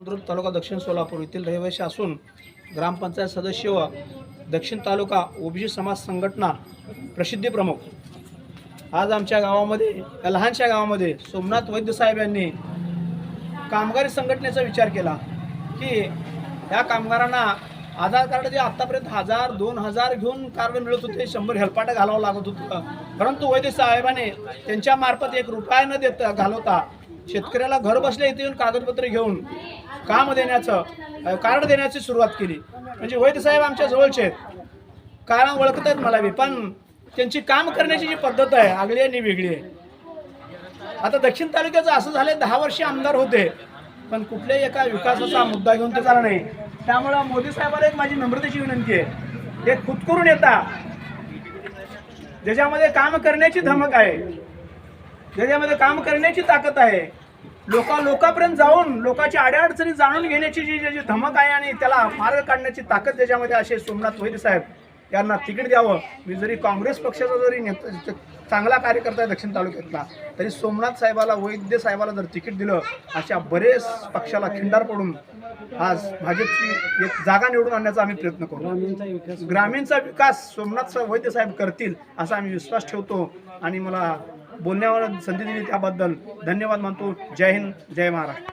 बुद्रुक तालुका दक्षिण सोलापूर येथील रहिवासी असून ग्रामपंचायत सदस्य व दक्षिण तालुका ओबीसी समाज संघटना प्रसिद्धी प्रमुख. आज आमच्या गावामध्ये या लहानशा गावामध्ये सोमनाथ वैद्य साहेब यांनी कामगारी संघटनेचा विचार केला की या कामगारांना आधार कार्ड जे आत्तापर्यंत हजार दोन हजार घेऊन कार्ड मिळत होते शंभर हेलपाटा घालावं लागत होतं. परंतु वैद्य साहेबाने त्यांच्या मार्फत एक रुपया न देता घालवता शेतकऱ्याला घर बसल्या इथे येऊन कागदपत्र घेऊन काम देण्याचं कार्ड देण्याची सुरुवात केली. म्हणजे वैद्य साहेब आमच्या जवळचे आहेत. कारण ओळखत आहेत मला बी पण त्यांची काम करण्याची जी पद्धत आहे आगळी आणि वेगळी आहे. आता दक्षिण तालुक्याचं असं झालं दहा वर्षे आमदार होते पण कुठल्याही एका विकासाचा मुद्दा घेऊन ते झाला नाही. त्यामुळं मोदी साहेबांना एक माझी नम्रतेची विनंती आहे. एक खुदकरून येता. ज्याच्यामध्ये काम करण्याची धमक आहे ज्याच्यामध्ये काम करण्याची ताकद आहे लोका लोकांपर्यंत जाऊन लोकांच्या अडचणी जाणून घेण्याची जी जी धमक आहे आणि त्याला मार्ग काढण्याची ताकद त्याच्यामध्ये असे सोमनाथ वैद्य साहेब यांना तिकीट द्यावं. मी जरी काँग्रेस पक्षाचा जरी नेता चांगला कार्यकर्ता आहे दक्षिण तालुक्यातला तरी सोमनाथ साहेबाला वैद्य साहेबाला जर तिकीट दिलं अशा बरेच पक्षाला खिंडार पडून आज भाजपची एक जागा निवडून आणण्याचा आम्ही प्रयत्न करू. ग्रामीणचा विकास सोमनाथ सा- वैद्य साहेब करतील असा आम्ही विश्वास ठेवतो. आणि मला बोलण्यावर संधी दिली त्याबद्दल धन्यवाद मानतो. जय हिंद जय महाराष्ट्र.